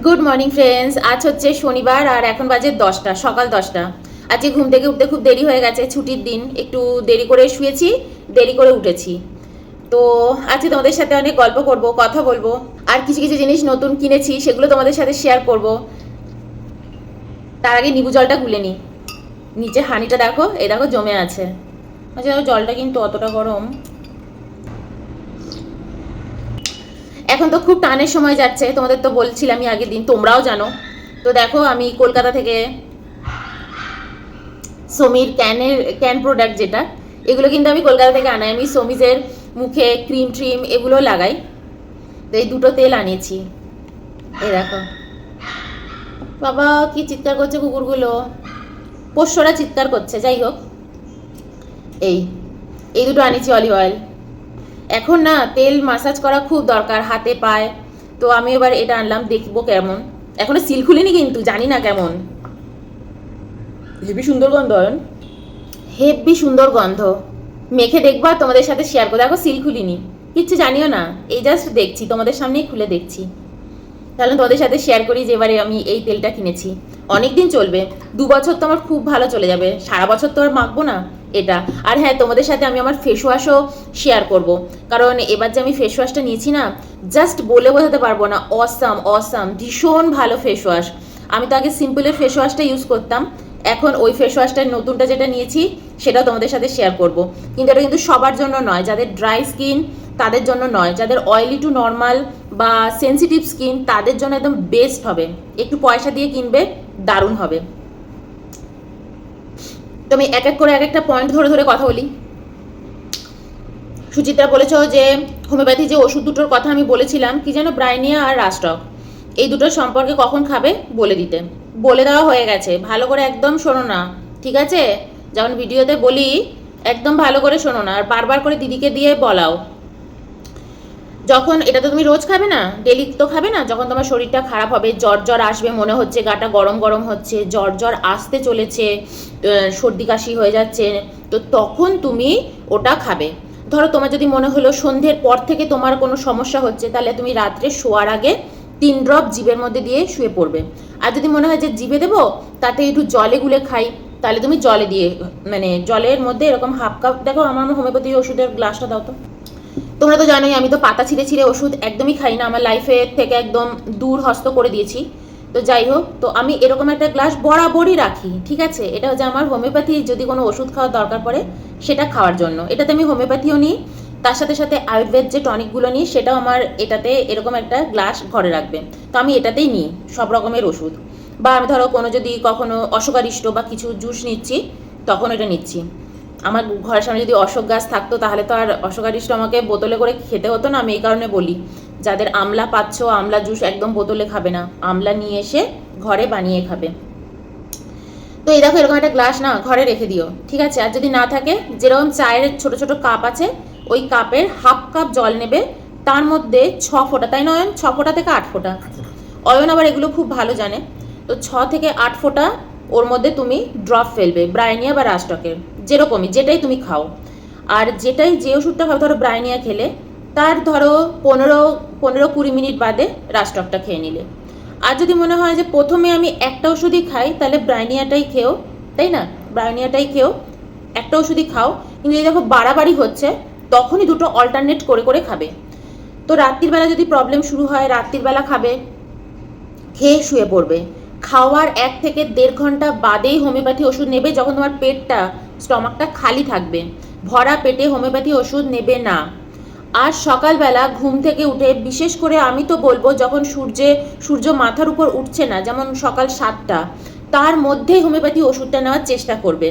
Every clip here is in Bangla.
গুড মর্নিং ফ্রেন্ডস আজ হচ্ছে শনিবার আর এখন বাজে দশটা, সকাল দশটা। আজকে ঘুম থেকে উঠতে খুব দেরি হয়ে গেছে, ছুটির দিন। একটু দেরি করে শুয়েছি, দেরি করে উঠেছি। তো আজকে তোমাদের সাথে অনেক গল্প করব, কথা বলব, আর কিছু কিছু জিনিস নতুন কিনেছি, সেগুলো তোমাদের সাথে শেয়ার করব। তার আগে নিবু জলটা গুলে নিই নিচে হানিটা দেখো, এ দেখো জমে আছে। আচ্ছা জলটা কিন্তু অতটা গরম। এখন তো খুব টানের সময় যাচ্ছে, তোমাদের তো বলছিলামই আগের দিন, তোমরাও জানো। তো দেখো, আমি কলকাতা থেকে সমীর ক্যানের, ক্যান প্রোডাক্ট যেটা, এগুলো কিন্তু আমি কলকাতা থেকে আনাই। আমি সমিজের মুখে ক্রিম ট্রিম এগুলো লাগাই। তো এই দুটো তেল আনিয়েছি। এ দেখো। বাবা, কি চিৎকার করছে কুকুরগুলো। পোষ্যরা চিৎকার করছে, যাই হোক। এই এই দুটো আনিয়েছি অলিভ অয়েল। এখন না তেল মাসাজ করা খুব দরকার হাতে পায়। তো আমি এবার এটা আনলাম দেখব কেমন। এখনও সিল খুলিনি কিন্তু জানি না কেমন। হেবি সুন্দর গন্ধ হেবি সুন্দর গন্ধ। মেখে দেখব আর তোমাদের সাথে শেয়ার করব। দেখো সিল খুলিনি। কিচ্ছু জানিও না। এই জাস্ট দেখছি তোমাদের সামনেই খুলে দেখছি। তাহলে তোমাদের সাথে শেয়ার করি যে এবারে আমি এই তেলটা কিনেছি। অনেক দিন চলবে। দু বছর তো আমার খুব ভালো চলে যাবে। সারা বছর তো আর মাখবো না। এটা। আর হ্যাঁ তোমাদের সাথে আমি আমার ফেস ওয়াশও শেয়ার করব। কারণ এবার যে আমি ফেস ওয়াশটা নিয়েছি না জাস্ট বলে বোঝাতে পারব না। অসাম অসাম ভীষণ ভালো ফেস ওয়াশ আমি তো আগে সিম্পলের ফেস ওয়াশটা ইউজ করতাম। এখন ওই ফেস ওয়াশটার নতুনটা যেটা নিয়েছি সেটা তোমাদের সাথে শেয়ার করব। কিন্তু এটা কিন্তু সবার জন্য নয়। যাদের ড্রাই স্কিন তাদের জন্য নয়। যাদের অয়েলি টু নর্মাল বা সেনসিটিভ স্কিন তাদের জন্য একদম বেস্ট হবে। একটু পয়সা দিয়ে কিনবে, দারুণ হবে। তো আমি এক এক করে এক একটা পয়েন্ট ধরে ধরে কথা বলি। সুচিত্রা বলেছ যে, হোমিওপ্যাথি যে ওষুধ দুটোর কথা আমি বলেছিলাম, কি যেন ব্রাইনিয়া আর রাস্টক এই দুটোর সম্পর্কে কখন খাবে? বলে দিতে। বলে দেওয়া হয়ে গেছে। ভালো করে একদম শোনো না, ঠিক আছে? যেমন ভিডিওতে বলি, একদম ভালো করে শোনো না, আর বারবার করে দিদিকে দিয়ে বলাও। যখন এটা তো তুমি রোজ খাবে না ডেলি তো খাবে না, যখন তোমার শরীরটা খারাপ হবে, জ্বর জ্বর আসবে মনে হচ্ছে, গাটা গরম গরম হচ্ছে, জ্বর জ্বর আসতে চলেছে সর্দি কাশি হয়ে যাচ্ছে, তো তখন তুমি ওটা খাবে। ধরো তোমার যদি মনে হলো সন্ধ্যের পর থেকে তোমার কোনো সমস্যা হচ্ছে, তাহলে তুমি রাত্রে শোয়ার আগে তিন ড্রপ জিভের মধ্যে দিয়ে শুয়ে পড়বে। আর যদি মনে হয় যে জিভে দেবো, তাতে একটু জলে গুলে খাই, তাহলে তুমি জলে দিয়ে মানে জলের মধ্যে এরকম হাফ কাপ দেখো আমার হোমিওপ্যাথি ওষুধের গ্লাসটা দাও তো। তোমরা তো জানোই, আমি তো পাতা ছিঁড়ে ছিঁড়ে ওষুধ একদমই খাই না। আমার লাইফে থেকে একদম দূর হস্ত করে দিয়েছি। তো যাই হোক, তো আমি এরকম একটা গ্লাস বরাবরই রাখি, ঠিক আছে? এটা হচ্ছে আমার হোমিওপ্যাথি যদি কোনো ওষুধ খাওয়ার দরকার পড়ে, সেটা খাওয়ার জন্য। এটাতে আমি হোমিওপ্যাথিও নিই, তার সাথে সাথে আয়ুর্বেদ যে টনিকগুলো নিই, সেটাও আমার এটাতে এরকম একটা গ্লাস ঘরে রাখবে। তো আমি এটাতেই নিই, সব রকমের ওষুধ। বা আমি ধরো কোনো যদি কখনো অশোকারিষ্ট বা কিছু জুস নিচ্ছি, তখন এটা নিচ্ছি। আমার ঘরের সামনে যদি অশোক গাছ থাকতো তাহলে তো আর অশোক অশোকারিষ্ট আমাকে বোতলে করে খেতে হতো না আমি এই কারণে বলি। যাদের আমলা পাচ্ছ আমলা জুস একদম বোতলে খাবে না আমলা নিয়ে এসে ঘরে বানিয়ে খাবে। তো এই দেখো এরকম একটা গ্লাস না ঘরে রেখে দিও ঠিক আছে? আর যদি না থাকে যেরকম চায়ের ছোট ছোট কাপ আছে ওই কাপের হাফ কাপ জল নেবে তার মধ্যে ছ ফোঁটা তাই নয় ছ ফোঁটা থেকে আট ফোঁটা। অয়ন আবার এগুলো খুব ভালো জানে। তো ছ থেকে আট ফোঁটা ওর মধ্যে তুমি ড্রপ ফেলবে ব্রাইনিয়া বা রাস্টকের যেরকমই, যেটাই তুমি খাও। আর যেটাই যে ওষুধটা খাও, ধরো ব্রাইনিয়া খেলে, তার ধরো পনেরো পনেরো কুড়ি মিনিট বাদে রাস্টকটা খেয়ে নিলে। আর যদি মনে হয় যে প্রথমে আমি একটা ওষুধই খাই, তাহলে ব্রাইনিয়াটাই খেও, তাই না? ব্রাইনিয়াটাই খেও, একটা ওষুধই খাও। কিন্তু যদি দেখো, বাড়াবাড়ি হচ্ছে, তখনই দুটো অল্টারনেট করে করে খাবে। তো রাত্রির বেলা যদি প্রবলেম শুরু হয় রাত্রির বেলা খাবে, খেয়ে শুয়ে পড়বে। খাওয়ার এক থেকে দেড় ঘণ্টা বাদেই হোমিওপ্যাথি ওষুধ নেবে যখন তোমার পেটটা, স্টমাকটা খালি থাকবে। ভরা পেটে হোমিওপ্যাথি ওষুধ নেবে না। আর সকালবেলা ঘুম থেকে উঠে, বিশেষ করে আমি তো বলব যখন সূর্যে, সূর্য মাথার উপর উঠছে না, যেমন সকাল সাতটা, তার মধ্যেই হোমিওপ্যাথি ওষুধটা নেওয়ার চেষ্টা করবে।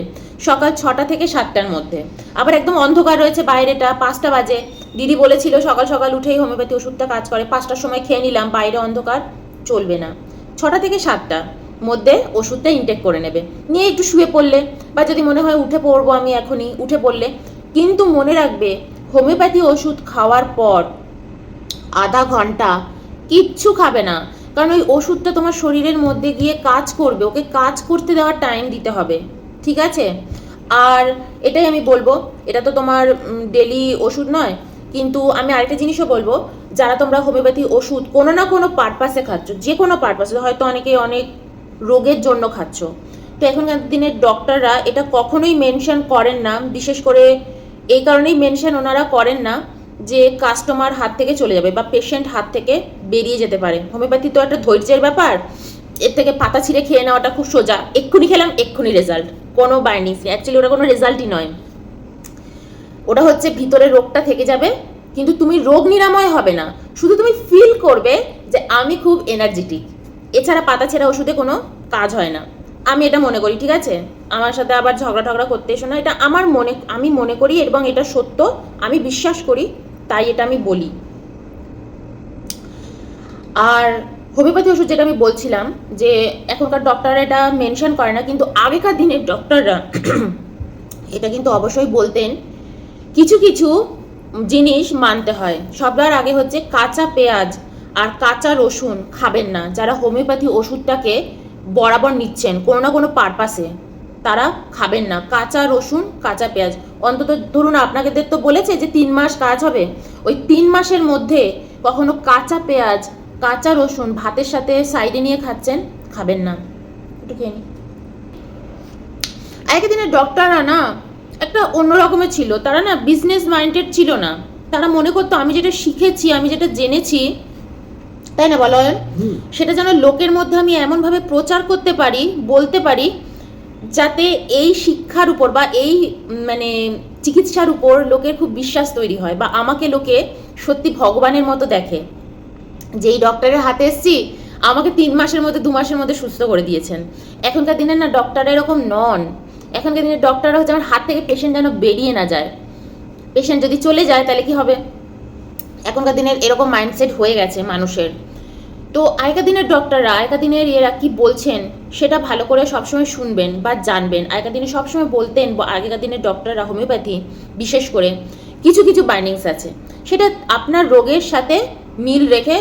সকাল ছটা থেকে সাতটার মধ্যে। আবার একদম অন্ধকার রয়েছে বাইরেটা, পাঁচটা বাজে। দিদি বলেছিল সকাল সকাল উঠেই হোমিওপ্যাথি ওষুধটা কাজ করে। পাঁচটার সময় খেয়ে নিলাম, বাইরে অন্ধকার, চলবে না। ছটা থেকে সাতটা মধ্যে ওষুধটা ইনটেক করে নেবে। নিয়ে একটু শুয়ে পড়লে, বা যদি মনে হয় উঠে পড়ব আমি এখনই, উঠে পড়লে। কিন্তু মনে রাখবে, হোমিওপ্যাথি ওষুধ খাওয়ার পর আধা ঘণ্টা কিচ্ছু খাবে না। কারণ ওই ওষুধটা তোমার শরীরের মধ্যে গিয়ে কাজ করবে, ওকে কাজ করতে দেওয়ার টাইম দিতে হবে। ঠিক আছে? আর এটাই আমি বলব, এটা তো তোমার ডেলি ওষুধ নয়। কিন্তু আমি আরেকটা জিনিসও বলব যারা তোমরা হোমিওপ্যাথি ওষুধ কোনো না কোনো পারপাসে খাচ্ছ, যে কোনো পারপাসে হয়তো অনেকে অনেক রোগের জন্য খাচ্ছ। তো এখনকার দিনের ডক্টররা এটা কখনোই মেনশন করেন না, বিশেষ করে এই কারণেই মেনশন ওনারা করেন না যে কাস্টমার হাত থেকে চলে যাবে বা পেশেন্ট হাত থেকে বেরিয়ে যেতে পারে। হোমিওপ্যাথি তো একটা ধৈর্যের ব্যাপার, এর থেকে পাতা ছিঁড়ে খেয়ে নেওয়াটা খুব সোজা। এক্ষুনি খেলাম, এক্ষুনি রেজাল্ট কোনো বাইন্ডিংস নেই। অ্যাকচুয়ালি ওটা কোনো রেজাল্টই নয়। ওটা হচ্ছে ভিতরে রোগটা থেকে যাবে কিন্তু তুমি রোগ নিরাময় হবে না। শুধু তুমি ফিল করবে যে আমি খুব এনার্জেটিক এছাড়া পাতা ছেঁড়া ওষুধে কোনো কাজ হয় না। আমি এটা মনে করি, ঠিক আছে? আমার সাথে আবার ঝগড়া ঠগড়া করতে এসো না। এটা আমার মনে, আমি মনে করি এবং এটা সত্য, আমি বিশ্বাস করি, তাই এটা আমি বলি। আর হোমিওপ্যাথি ওষুধ যেটা আমি বলছিলাম, যে এখনকার ডক্টররা এটা মেনশন করে না, কিন্তু আগেকার দিনের ডক্টররা এটা কিন্তু অবশ্যই বলতেন। কিছু কিছু জিনিস মানতে হয়। সবার আগে হচ্ছে কাঁচা পেঁয়াজ আর কাঁচা রসুন খাবেন না। যারা হোমিওপ্যাথি ওষুধটাকে বরাবর নিচ্ছেন, কোনো না কোনো পারপাসে তারা খাবেন না। কাঁচা রসুন, কাঁচা পেঁয়াজ। অন্তত ধরুন আপনাকে তো বলেছে যে তিন মাস কাজ হবে। ওই তিন মাসের মধ্যে কখনো কাঁচা পেঁয়াজ, কাঁচা রসুন ভাতের সাথে সাইডে নিয়ে খাচ্ছেন, খাবেন না। একটু খেয়ে নিই। আগের দিনের ডক্টররা না একটা অন্য রকমের ছিল। তারা না বিজনেস মাইন্ডেড ছিল না। তারা মনে করতো আমি যেটা শিখেছি আমি যেটা জেনেছি তাই না বলো সেটা যেন লোকের মধ্যে আমি এমনভাবে প্রচার করতে পারি বলতে পারি যাতে এই শিক্ষার উপর বা এই মানে চিকিৎসার উপর লোকের খুব বিশ্বাস তৈরি হয় বা আমাকে লোকে সত্যি ভগবানের মতো দেখে। যেই ডক্টরের হাতে এসছি আমাকে তিন মাসের মধ্যে দু মাসের মধ্যে সুস্থ করে দিয়েছেন। এখনকার দিনের না ডক্টর এরকম নন। এখনকার দিনের ডক্টররা হচ্ছে আমার হাত থেকে পেশেন্ট যেন বেরিয়ে না যায়। পেশেন্ট যদি চলে যায়, তাহলে কি হবে? এখনকার দিনের এরকম মাইন্ডসেট হয়ে গেছে মানুষের। তো আগেকার দিনের ডক্টররা আগেকার দিনের এরা কি বলছেন, সেটা ভালো করে সবসময় শুনবেন বা জানবেন। আগেকার দিনে সবসময় বলতেন আগেকার দিনের ডক্টররা হোমিওপ্যাথি বিশেষ করে কিছু কিছু বাইন্ডিংস আছে। সেটা আপনার রোগের সাথে মিল রেখে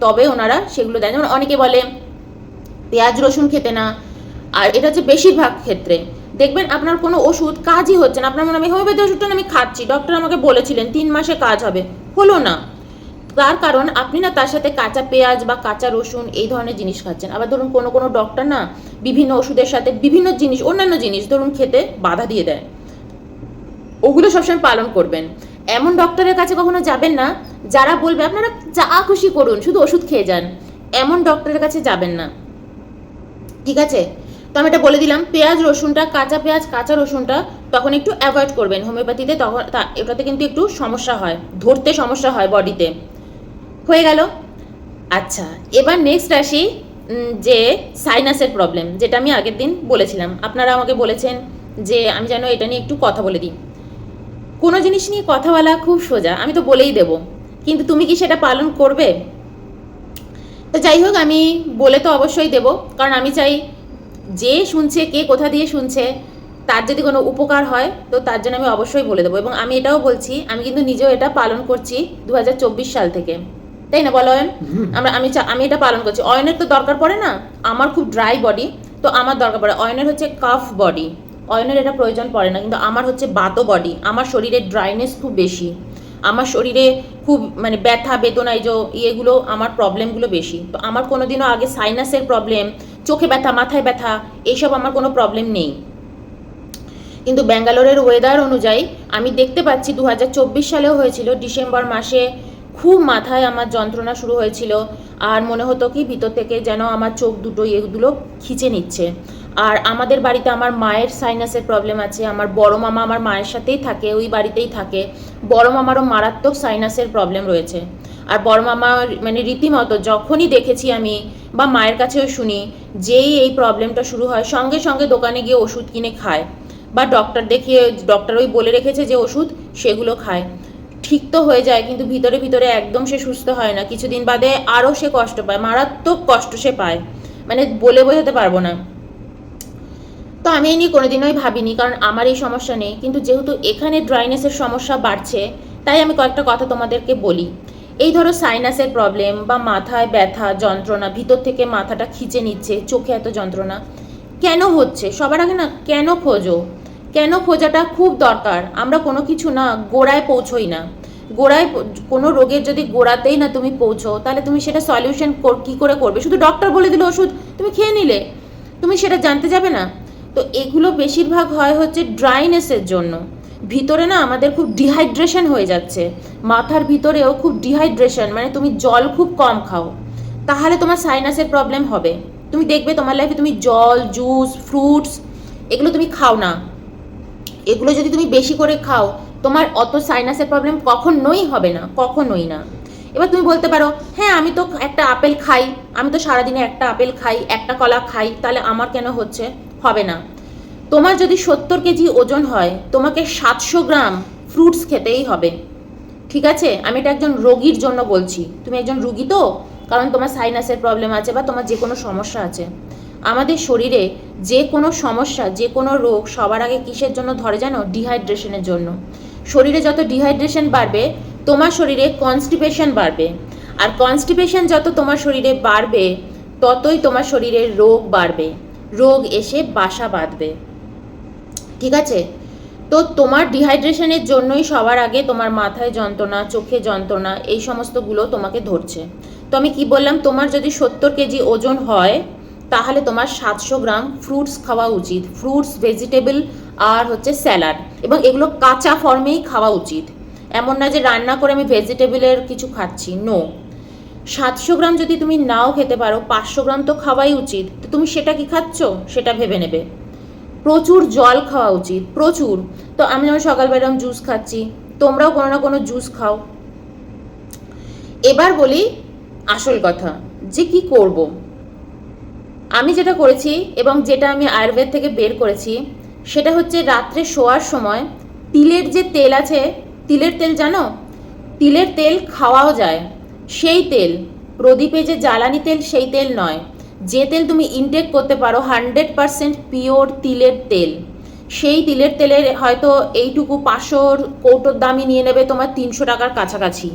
তবে ওনারা সেগুলো দেন। যেমন অনেকে বলে, পেঁয়াজ রসুন খেতে না। আর এটা হচ্ছে বেশিরভাগ ক্ষেত্রে। দেখবেন আপনার কোনো ওষুধ কাজই হচ্ছে না। আপনার মনে আমি হোমিওপ্যাথি ওষুধটা আমি খাচ্ছি। ডক্টর আমাকে বলেছিলেন, তিন মাসে কাজ হবে। হলো না। তার কারণ, আপনি না তার সাথে কাঁচা পেঁয়াজ বা কাঁচা রসুন এই ধরনের জিনিস খাচ্ছেন। আবার ধরুন, কোনো কোনো ডক্টর না বিভিন্ন ওষুধের সাথে বিভিন্ন জিনিস, অন্যান্য জিনিস, ধরুন খেতে বাধা দিয়ে দেয়। ওগুলো সবসময় পালন করবেন। এমন ডক্টরের কাছে কখনো যাবেন না, যারা বলবে, আপনারা যা খুশি করুন, শুধু ওষুধ খেয়ে যান। এমন ডক্টরের কাছে যাবেন না। ঠিক আছে? তো আমি এটা বলে দিলাম, পেঁয়াজ, রসুনটা, কাঁচা পেঁয়াজ, কাঁচা রসুনটা তখন একটু অ্যাভয়েড করবেন হোমিওপ্যাথিতে, তখন তা- এটাতে কিন্তু একটু সমস্যা হয়, ধরতে সমস্যা হয় বডিতে। হয়ে গেল? আচ্ছা এবার নেক্সট আসি যে সাইনাসের প্রবলেম যেটা আমি আগের দিন বলেছিলাম। আপনারা আমাকে বলেছেন যে আমি যেন এটা নিয়ে একটু কথা বলে দিই। কোনো জিনিস নিয়ে কথা বলা খুব সোজা, আমি তো বলেই দেব। কিন্তু তুমি কি সেটা পালন করবে? তো যাই হোক, আমি বলে তো অবশ্যই দেব, কারণ আমি চাই যে শুনছে কে কোথা দিয়ে শুনছে তার যদি কোনো উপকার হয় তো তার জন্য আমি অবশ্যই বলে দেবো। এবং আমি এটাও বলছি আমি কিন্তু নিজেও এটা পালন করছি দু হাজার চব্বিশ সাল থেকে। তাই না বলো অয়ন? আমরা আমি আমি এটা পালন করছি। অয়নের তো দরকার পড়ে না? আমার খুব ড্রাই বডি তো আমার দরকার পড়ে। অয়নের হচ্ছে কাফ বডি অয়নের এটা প্রয়োজন পড়ে না কিন্তু আমার হচ্ছে বাতো বডি আমার শরীরে ড্রাইনেস খুব বেশি। আমার শরীরে খুব মানে ব্যথা বেদনা এই যে ইয়েগুলো আমার প্রবলেমগুলো বেশি। তো আমার কোনোদিনও আগে সাইনাসের প্রবলেম চোখে ব্যথা, মাথায় ব্যথা এইসব আমার কোনো প্রবলেম নেই। কিন্তু ব্যাঙ্গালোরের ওয়েদার অনুযায়ী আমি দেখতে পাচ্ছি দু হাজার চব্বিশ সালেও হয়েছিল ডিসেম্বর মাসে খুব মাথায় আমার যন্ত্রণা শুরু হয়েছিল। আর মনে হতো কি, ভিতর থেকে যেন আমার চোখ দুটো এগুলো খিচে নিচ্ছে। আর আমাদের বাড়িতে আমার মায়ের সাইনাসের প্রবলেম আছে, আমার বড় মামা আমার মায়ের সাথেই থাকে, ওই বাড়িতেই থাকে। বড় মামারও মারাত্মক সাইনাসের প্রবলেম রয়েছে। আর বড় মামা মানে রীতিমতো যখনই দেখেছি আমি বা মায়ের কাছেও শুনি যেই এই প্রবলেমটা শুরু হয়, সঙ্গে সঙ্গে দোকানে গিয়ে ওষুধ কিনে খায় বা ডক্টর দেখিয়ে ডক্টর ওই বলে রেখেছে যে ওষুধ সেগুলো খায়। ঠিক তো হয়ে যায়, কিন্তু ভিতরে ভিতরে একদম সে সুস্থ হয় না। কিছুদিন বাদে আরও সে কষ্ট পায়, মারাত্মক কষ্ট সে পায়। মানে বলে বোঝাতে পারব না। তো আমি এই নিয়ে কোনোদিনই ভাবিনি, কারণ আমার এই সমস্যা নেই। কিন্তু যেহেতু এখানে ড্রাইনেসের সমস্যা বাড়ছে, তাই আমি কয়েকটা কথা তোমাদেরকে বলি। এই ধরো সাইনাসের প্রবলেম বা মাথায় ব্যথা, যন্ত্রণা, ভিতর থেকে মাথাটা খিচে নিচ্ছে, চোখে এত যন্ত্রণা। কেন হচ্ছে? সবার আগে না, কেন খোঁজো? কেন খোঁজাটা খুব দরকার? আমরা কোনো কিছু না, গোড়ায় পৌঁছোই না। গোড়ায় কোনো রোগের যদি গোড়াতেই না তুমি পৌঁছো, তাহলে তুমি সেটা সলিউশন কী করে করবে? শুধু ডক্টর বলে দিল ওষুধ, তুমি খেয়ে নিলে। তুমি সেটা জানতে যাবে না? তো এগুলো বেশিরভাগ হয় হচ্ছে ড্রাইনেসের জন্য। ভিতরে না আমাদের খুব ডিহাইড্রেশন হয়ে যাচ্ছে। মাথার ভিতরেও খুব ডিহাইড্রেশন মানে তুমি জল খুব কম খাও। তাহলে তোমার সাইনাসের প্রবলেম হবে। তুমি দেখবে তোমার লাইফে তুমি জল জুস ফ্রুটস এগুলো তুমি খাও না। এগুলো যদি তুমি বেশি করে খাও, তোমার অত সাইনাসের প্রবলেম কখনোই হবে না, কখনোই না। এবার তুমি বলতে পারো হ্যাঁ আমি তো একটা আপেল খাই, আমি তো সারাদিনে একটা আপেল খাই, একটা কলা খাই, তাহলে আমার কেন হচ্ছে? হবে না। তোমার যদি সত্তর কেজি ওজন হয়, তোমাকে সাতশো গ্রাম ফ্রুটস খেতেই হবে। ঠিক আছে? আমি এটা একজন রোগীর জন্য বলছি। তুমি একজন রুগী তো? কারণ তোমার সাইনাসের প্রবলেম আছে বা তোমার যে কোনো সমস্যা আছে। আমাদের শরীরে যে কোনো সমস্যা, যে কোনো রোগ সবার আগে কিসের জন্য ধরে জানো? ডিহাইড্রেশনের জন্য। শরীরে যত ডিহাইড্রেশন বাড়বে, তোমার শরীরে কনস্টিপেশন বাড়বে। আর কনস্টিপেশন যত তোমার শরীরে বাড়বে, ততই তোমার শরীরে রোগ বাড়বে। রোগ এসে বাসা বাঁধবে। ঠিক আছে? তো তোমার ডিহাইড্রেশনের জন্যই সবার আগে তোমার মাথায় যন্ত্রণা, চোখে যন্ত্রণা, এই সমস্তগুলো তোমাকে ধরছে। তো আমি কি বললাম? তোমার যদি সত্তর কেজি ওজন হয়, তাহলে তোমার সাতশো গ্রাম ফ্রুটস খাওয়া উচিত। ফ্রুটস ভেজিটেবল আর হচ্ছে স্যালাড এবং এগুলো কাঁচা ফর্মেই খাওয়া উচিত। এমন না যে রান্না করে আমি ভেজিটেবলের কিছু খাচ্ছি। নো সাতশো গ্রাম যদি তুমি নাও খেতে পারো, পাঁচশো গ্রাম তো খাওয়াই উচিত। তো তুমি সেটা কি খাচ্ছ? সেটা ভেবে নেবে। প্রচুর জল খাওয়া উচিত, প্রচুর। তো আমি যেমন সকালবেলা জুস খাচ্ছি, তোমরাও কোনো না কোনো জুস খাও। এবার বলি আসল কথা, যে কি করব? আমি যেটা করেছি এবং যেটা আমি আয়ুর্বেদ থেকে বের করেছি, সেটা হচ্ছে রাত্রে শোয়ার সময় তিলের যে তেল আছে, তিলের তেল জানো? তিলের তেল খাওয়াও যায়। সেই তেল, প্রদীপে যে জ্বালানি তেল, সেই তেল নয়। যে তেল তুমি ইনটেক করতে পারো হান্ড্রেড পারসেন্ট পিওর তিলের তেল। সেই তিলের তেলের হয়তো এইটুকু পাঁচশোর কৌটোর দামই নিয়ে নেবে তোমার তিনশো টাকার কাছাকাছি।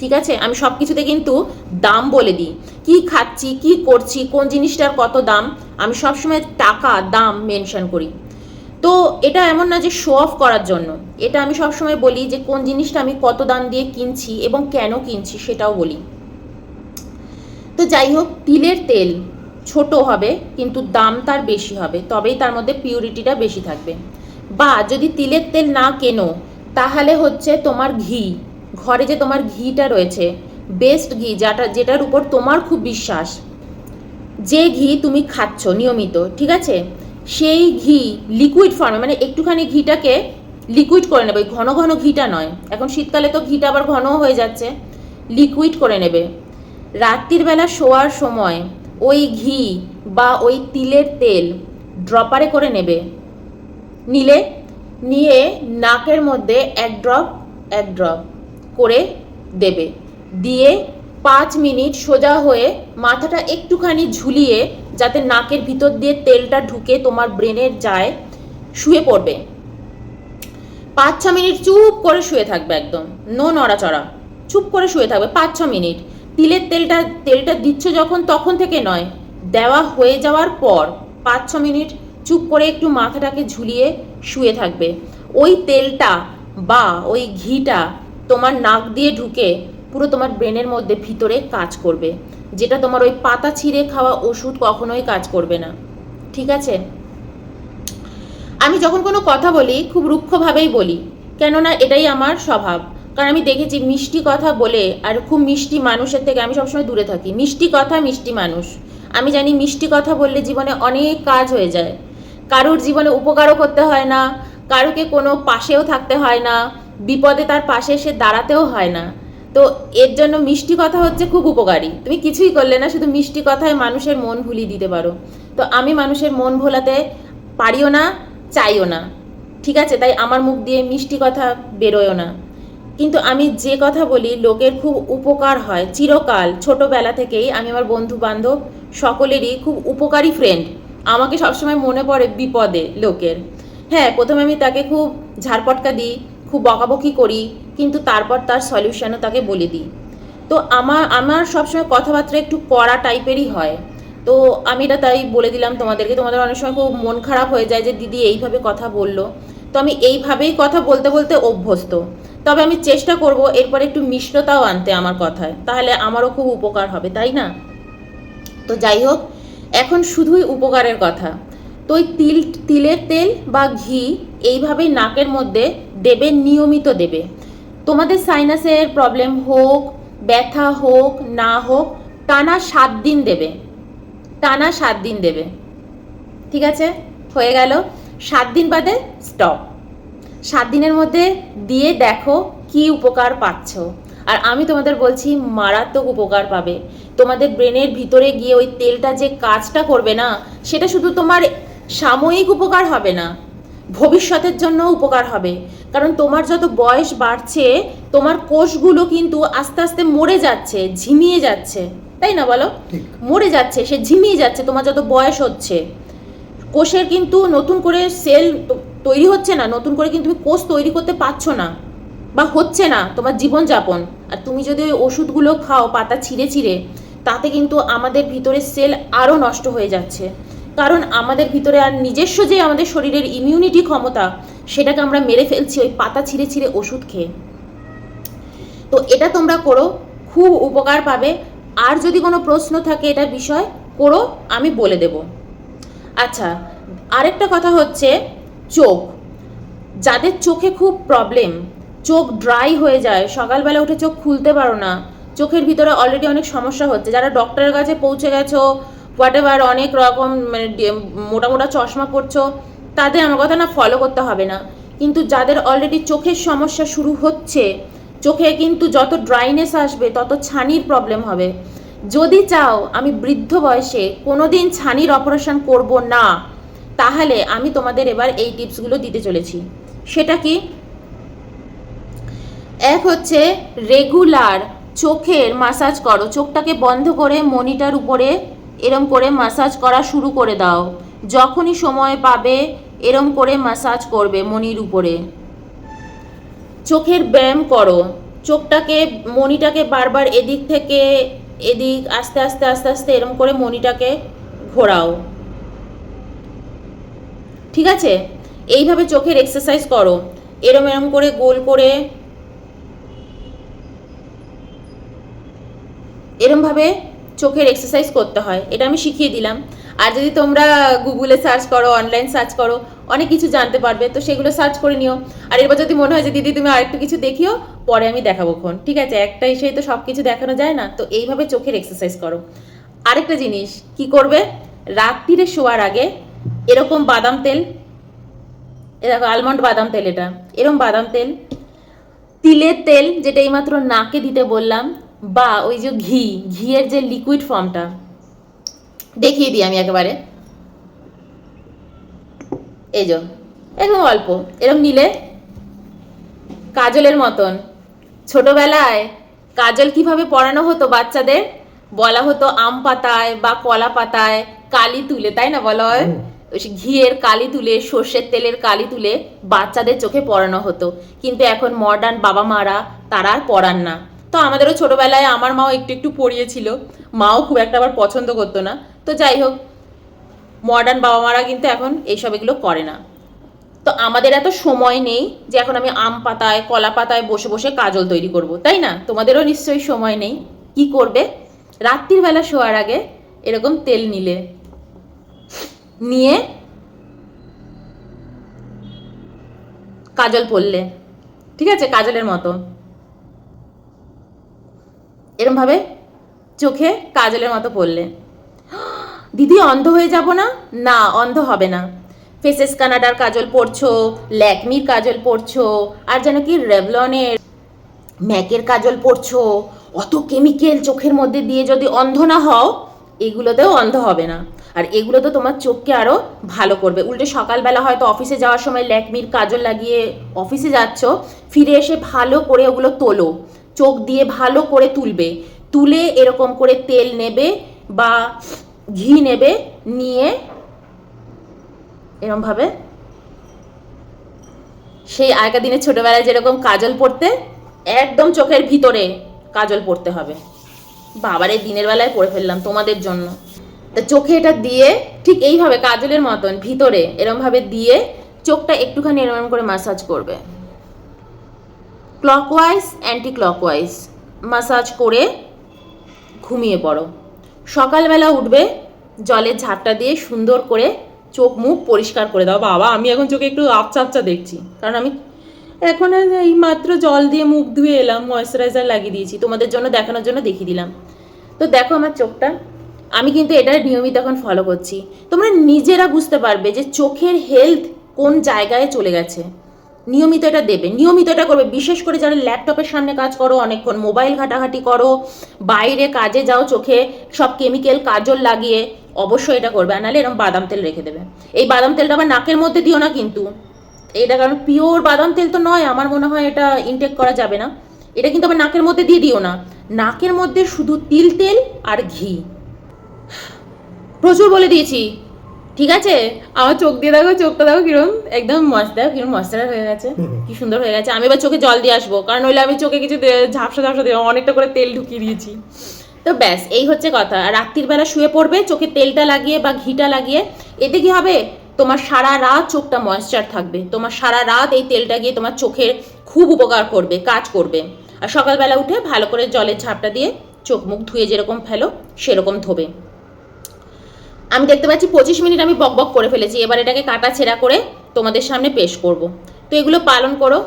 ঠিক আছে? আমি সব কিছুতে কিন্তু দাম বলে দিই। কি খাচ্ছি, কি করছি, কোন জিনিসটার কত দাম, আমি সবসময় টাকা, দাম মেনশন করি। তো এটা এমন না যে শো অফ করার জন্য। এটা আমি সবসময় বলি যে কোন জিনিসটা আমি কত দাম দিয়ে কিনছি এবং কেন কিনছি সেটাও বলি। তো যাই হোক, তিলের তেল। ছোট হবে, কিন্তু দাম তার বেশি হবে, তবেই তার মধ্যে পিউরিটিটা বেশি থাকবে। বা যদি তিলের তেল না কেনো, তাহলে হচ্ছে তোমার ঘি। ঘরে যে তোমার ঘিটা রয়েছে বেস্ট ঘি যেটা, যেটার উপর তোমার খুব বিশ্বাস। যে ঘি তুমি খাচ্ছ নিয়মিত, ঠিক আছে? সেই ঘি লিকুইড ফর্মে মানে একটুখানি ঘিটাকে লিকুইড করে নেবে ঘন ঘন ঘিটা নয়। এখন শীতকালে তো ঘিটা আবার ঘন হয়ে যাচ্ছে। লিকুইড করে নেবে। রাত্রির বেলা শোয়ার সময় ওই ঘি বা ওই তিলের তেল ড্রপারে করে নেবে। নিলে, নিয়ে নাকের মধ্যে এক ড্রপ এক ড্রপ করে দেবে। দিয়ে পাঁচ মিনিট সোজা হয়ে মাথাটা একটুখানি ঝুলিয়ে যাতে নাকের ভিতর দিয়ে তেলটা ঢুকে তোমার ব্রেনে যায়, শুয়ে পড়বে। পাঁচ ছ মিনিট চুপ করে শুয়ে থাকবে একদম। নো নড়াচড়া। চুপ করে শুয়ে থাকবে পাঁচ ছ মিনিট। তিলের তেলটা তেলটা দিচ্ছ যখন, তখন থেকে নয়। দেওয়া হয়ে যাওয়ার পর পাঁচ, ছ মিনিট চুপ করে একটু মাথাটাকে ঝুলিয়ে শুয়ে থাকবে। ওই তেলটা বা ওই ঘিটা তোমার নাক দিয়ে ঢুকে পুরো তোমার ব্রেনের মধ্যে ভিতরে কাজ করবে। যেটা তোমার ওই পাতা ছিঁড়ে খাওয়া ওষুধ কখনোই কাজ করবে না। ঠিক আছে? আমি যখন কোনো কথা বলি, খুব রুক্ষভাবেই বলি, কেননা এটাই আমার স্বভাব। কারণ আমি দেখেছি মিষ্টি কথা বলে আর খুব মিষ্টি মানুষের থেকে আমি সবসময় দূরে থাকি। মিষ্টি কথা, মিষ্টি মানুষ। আমি জানি মিষ্টি কথা বললে জীবনে অনেক কাজ হয়ে যায়। কারোর জীবনে উপকারও করতে হয় না, কারোকে কোনো পাশেও থাকতে হয় না, বিপদে তার পাশে এসে দাঁড়াতেও হয় না। তো এর জন্য মিষ্টি কথা হচ্ছে খুব উপকারী। তুমি কিছুই করলে না, শুধু মিষ্টি কথায় মানুষের মন ভুলিয়ে দিতে পারো। তো আমি মানুষের মন ভোলাতে পারিও না, চাইও না। ঠিক আছে? তাই আমার মুখ দিয়ে মিষ্টি কথা বেরোয়ও না। কিন্তু আমি যে কথা বলি, লোকের খুব উপকার হয়। চিরকাল, ছোটবেলা থেকেই আমি আমার বন্ধু বান্ধব সকলেরই খুব উপকারী ফ্রেন্ড আমাকে সবসময় মনে পড়ে বিপদে লোকের। হ্যাঁ প্রথমে আমি তাকে খুব ঝাড়পটকা দিই, খুব বকাবকি করি, কিন্তু তারপর তার সলিউশনও তাকে বলে দিই। তো আমার আমার সবসময় কথাবার্তা একটু কড়া টাইপেরই হয়। তো আমি এটা তাই বলে দিলাম তোমাদেরকে। তোমাদের অনেক সময় খুব মন খারাপ হয়ে যায় যে, দিদি এইভাবে কথা বলল। তো আমি এইভাবেই কথা বলতে বলতে অভ্যস্ত। তবে আমি চেষ্টা করব এরপর একটু মিষ্টতাও আনতে আমার কথায়। তাহলে আমারও খুব উপকার হবে, তাই না? তো যাই হোক, এখন শুধুই উপকারের কথা। তো ওই তিল, তিলের তেল বা ঘি এইভাবেই নাকের মধ্যে দেবে, নিয়মিত দেবে। তোমাদের সাইনাসের প্রবলেম হোক, ব্যথা হোক, না হোক, টানা সাত দিন দেবে। টানা সাত দিন দেবে। ঠিক আছে? হয়ে গেল। সাত দিন বাদে স্টপ সাত দিনের মধ্যে দিয়ে দেখো কি উপকার পাচ্ছ। আর আমি তোমাদের বলছি মারাত্মক উপকার পাবে। তোমাদের ব্রেনের ভিতরে গিয়ে ওই তেলটা যে কাজটা করবে না সেটা শুধু তোমার সাময়িক উপকার হবে না ভবিষ্যতের জন্য উপকার হবে। কারণ তোমার যত বয়স বাড়ছে তোমার কোষগুলো কিন্তু আস্তে আস্তে মরে যাচ্ছে ঝিমিয়ে যাচ্ছে। তাই না বলো? মরে যাচ্ছে সে ঝিমিয়ে যাচ্ছে তোমার যত বয়স হচ্ছে। কোষের কিন্তু নতুন করে সেল তৈরি হচ্ছে না, নতুন করে কিন্তু তুমি কোষ তৈরি করতে পারছ না বা হচ্ছে না তোমার জীবনযাপন। আর তুমি যদি ওই ওষুধগুলো খাও, পাতা ছিঁড়ে ছিঁড়ে, তাতে কিন্তু আমাদের ভিতরে সেল আরও নষ্ট হয়ে যাচ্ছে। কারণ আমাদের ভিতরে আর নিজস্ব যে আমাদের শরীরের ইমিউনিটি ক্ষমতা, সেটাকে আমরা মেরে ফেলছি ওই পাতা ছিঁড়ে ছিঁড়ে ওষুধ খেয়ে। তো এটা তোমরা করো, খুব উপকার পাবে। আর যদি কোনো প্রশ্ন থাকে এটা বিষয়, করো, আমি বলে দেব। আচ্ছা আরেকটা কথা হচ্ছে চোখ। যাদের চোখে খুব প্রবলেম চোখ ড্রাই হয়ে যায়, সকালবেলা উঠে চোখ খুলতে পারো না, চোখের ভিতরে অলরেডি অনেক সমস্যা হচ্ছে। যারা ডক্টরের কাছে পৌঁছে গেছো হোয়াট এভার অনেক রকম মানে মোটা মোটা চশমা পরছো, তাদের আমার কথা না ফলো করতে হবে না। কিন্তু যাদের অলরেডি চোখের সমস্যা শুরু হচ্ছে, চোখে কিন্তু যত ড্রাইনেস আসবে, তত ছানির প্রবলেম হবে। যদি চাও আমি বৃদ্ধ বয়সে কোনোদিন ছানির অপারেশন করব না তাহলে আমি তোমাদের এবার এই টিপসগুলো দিতে চলেছি। সেটা কি? এক হচ্ছে রেগুলার চোখের মাসাজ করো। চোখটাকে বন্ধ করে মনিটার উপরে এরম করে মাসাজ করা শুরু করে দাও। যখনই সময় পাবে এরম করে মাসাজ করবে মনির উপরে। চোখের ব্যায়াম করো। চোখটাকে, মনিটাকে বারবার এদিক থেকে এদিক, আস্তে আস্তে আস্তে আস্তে এরম করে মনিটাকে ঘোরাও। ঠিক আছে? এইভাবে চোখের এক্সারসাইজ করো। এরম এরম করে গোল করে এরমভাবে চোখের এক্সারসাইজ করতে হয়। এটা আমি শিখিয়ে দিলাম। আর যদি তোমরা গুগলে সার্চ করো অনলাইন সার্চ করো, অনেক কিছু জানতে পারবে। তো সেগুলো সার্চ করে নিও। আর এরপর যদি মনে হয় যে, দিদি, তুমি আরেকটু কিছু দেখিও, পরে আমি দেখাবো খন ঠিক আছে? একটা এসেই তো সব কিছু দেখানো যায় না? তো এইভাবে চোখের এক্সারসাইজ করো। আরেকটা জিনিস, কি করবে? রাত্রিরে শোয়ার আগে এরকম বাদাম তেল, এ দেখো আলমন্ড বাদাম তেল এটা, এরকম বাদাম তেল, তিলের তেল যেটা এইমাত্র নাকে দিতে বললাম, বা ওই যে ঘি, ঘিয়ের যে লিকুইড ফর্মটা দেখিয়ে দিই আমি একেবারে। এই যে এরকম অল্প, এরকম নিলে কাজলের মতন। ছোটবেলায় কাজল কীভাবে পড়ানো হতো বাচ্চাদের? বলা হতো আম পাতায় বা কলা পাতায় কালি তুলে, তাই না বলা? হয় ঘিয়ের কালি তুলে, সর্ষের তেলের কালি তুলে বাচ্চাদের চোখে পড়ানো হতো। কিন্তু এখন মডার্ন বাবা মারা তারা আর পড়ান না। তো আমাদেরও ছোটবেলায় আমার মাও একটু একটু পড়িয়েছিল মাও খুব একটা আবার পছন্দ করতো না। তো যাই হোক মডার্ন বাবা মারা কিন্তু এখন এইসব এগুলো করে না। তো আমাদের এত সময় নেই যে এখন আমি আম পাতায়, কলা পাতায় বসে বসে কাজল তৈরি করব, তাই না? তোমাদেরও নিশ্চয়ই সময় নেই। কি করবে? রাত্রির বেলা শোয়ার আগে এরকম তেল নিলে। নিয়ে কাজল পরলে। ঠিক আছে? কাজলের মতো। এরম ভাবে চোখে কাজলের মতো পড়লে দিদি, অন্ধ হয়ে যাব না? না, অন্ধ হবে না। ফেসেস কানাডার কাজল পরছো, ল্যাকমির কাজল পরছো, আর যেন কি রেভলনের ম্যাকের কাজল পরছো। অত কেমিক্যাল চোখের মধ্যে দিয়ে যদি অন্ধ না হও এগুলোতেও অন্ধ হবে না। আর এগুলো তো তোমার চোখকে আরও ভালো করবে। উল্টে সকালবেলা হয়তো অফিসে যাওয়ার সময় ল্যাকমির কাজল লাগিয়ে অফিসে যাচ্ছ, ফিরে এসে ভালো করে ওগুলো তোলো। চোখ দিয়ে ভালো করে তুলবে। তুলে এরকম করে তেল নেবে বা ঘি নেবে, নিয়ে এরমভাবে সেই আগের দিনে ছোটবেলায় যেরকম কাজল পড়তে, একদম চোখের ভিতরে কাজল পড়তে হবে। বাবারে দিনের বেলায় পড়ে ফেললাম তোমাদের জন্য। তা চোখে এটা দিয়ে, ঠিক এইভাবে কাজলের মতন ভিতরে এরমভাবে দিয়ে চোখটা একটুখানি এরম করে মাসাজ করবে। ক্লকওয়াইজ অ্যান্টি ক্লকওয়াইজ মাসাজ করে ঘুমিয়ে পড়ো। সকালবেলা উঠবে, জলের ঝাপটা দিয়ে সুন্দর করে চোখ মুখ পরিষ্কার করে দাও। বাবা, আমি এখন চোখে একটু আপচা আপচা দেখছি, কারণ আমি এখন এই মাত্র জল দিয়ে মুখ ধুয়ে এলাম ময়েশ্চারাইজার লাগিয়ে দিয়েছি। তোমাদের জন্য, দেখানোর জন্য দেখিয়ে দিলাম। তো দেখো আমার চোখটা। আমি কিন্তু এটা নিয়মিত এখন ফলো করছি। তোমরা নিজেরা বুঝতে পারবে যে চোখের হেলথ কোন জায়গায় চলে গেছে। নিয়মিত এটা দেবে। নিয়মিত এটা করবে। বিশেষ করে যারা ল্যাপটপের সামনে কাজ করো, অনেকক্ষণ মোবাইল ঘাটাঘাটি করো, বাইরে কাজে যাও, চোখে সব কেমিক্যাল কাজল লাগিয়ে অবশ্যই এটা করবে। আর নাহলে এরকম বাদাম তেল রেখে দেবে। এই বাদাম তেলটা আবার নাকের মধ্যে দিও না কিন্তু। এটা কারণ পিওর বাদাম তেল তো নয় আমার মনে হয় এটা ইনটেক করা যাবে না। এটা কিন্তু আবার নাকের মধ্যে দিয়ে দিও না। নাকের মধ্যে শুধু তিল তেল আর ঘি। প্রচুর বলে দিয়েছি। ঠিক আছে? আমার চোখ দিয়ে দেখো চোখটা দেখো কিরম একদম মস্ত দেখো কিরম মস্তার হয়ে গেছে। কি সুন্দর হয়ে গেছে। আমি এবার চোখে জল দিয়ে আসব কারণ নইলে আমি চোখে কিছু ঝাপসা ঝাপসা দিয়ে অনেকটা করে তেল ঢুকিয়ে দিয়েছি। তো ব্যাস এই হচ্ছে কথা। আর রাত্রির বেলা শুয়ে পড়বে চোখে তেলটা লাগিয়ে বা ঘিটা লাগিয়ে। এতে কি হবে? তোমার সারা রাত চোখটা ময়েশ্চার থাকবে। তোমার সারা রাত এই তেলটা গিয়ে তোমার চোখের খুব উপকার করবে, কাজ করবে। আর সকালবেলা উঠে ভালো করে জলের ঝাপটা দিয়ে চোখ মুখ ধুয়ে যেরকম ফেলো, সেরকম ধোবে। আমি দেখতে পাচ্ছি পঁচিশ মিনিট আমি বক বক করে ফেলেছি, এবার এটাকে কাটা ছেঁড়া করে তোমাদের সামনে পেশ করব। তো এগুলো পালন করো,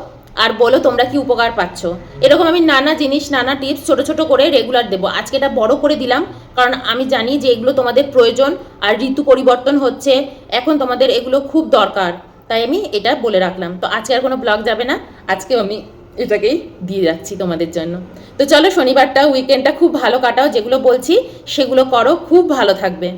আর বলো তোমরা কি উপকার পাচ্ছ। এরকম আমি নানা জিনিস, নানা টিপস ছোট ছোট করে রেগুলার দেবো। আজকে এটা বড় করে দিলাম কারণ আমি জানি যে এগুলো তোমাদের প্রয়োজন আর ঋতু পরিবর্তন হচ্ছে। এখন তোমাদের এগুলো খুব দরকার। তাই আমি এটা বলে রাখলাম। তো আজকে আর কোনো ব্লগ যাবে না। আজকে আমি এটাকেই দিয়ে যাচ্ছি তোমাদের জন্য। তো চলো শনিবারটা উইকেন্ডটা খুব ভালো কাটাও। যেগুলো বলছি সেগুলো করো। খুব ভালো থাকবে।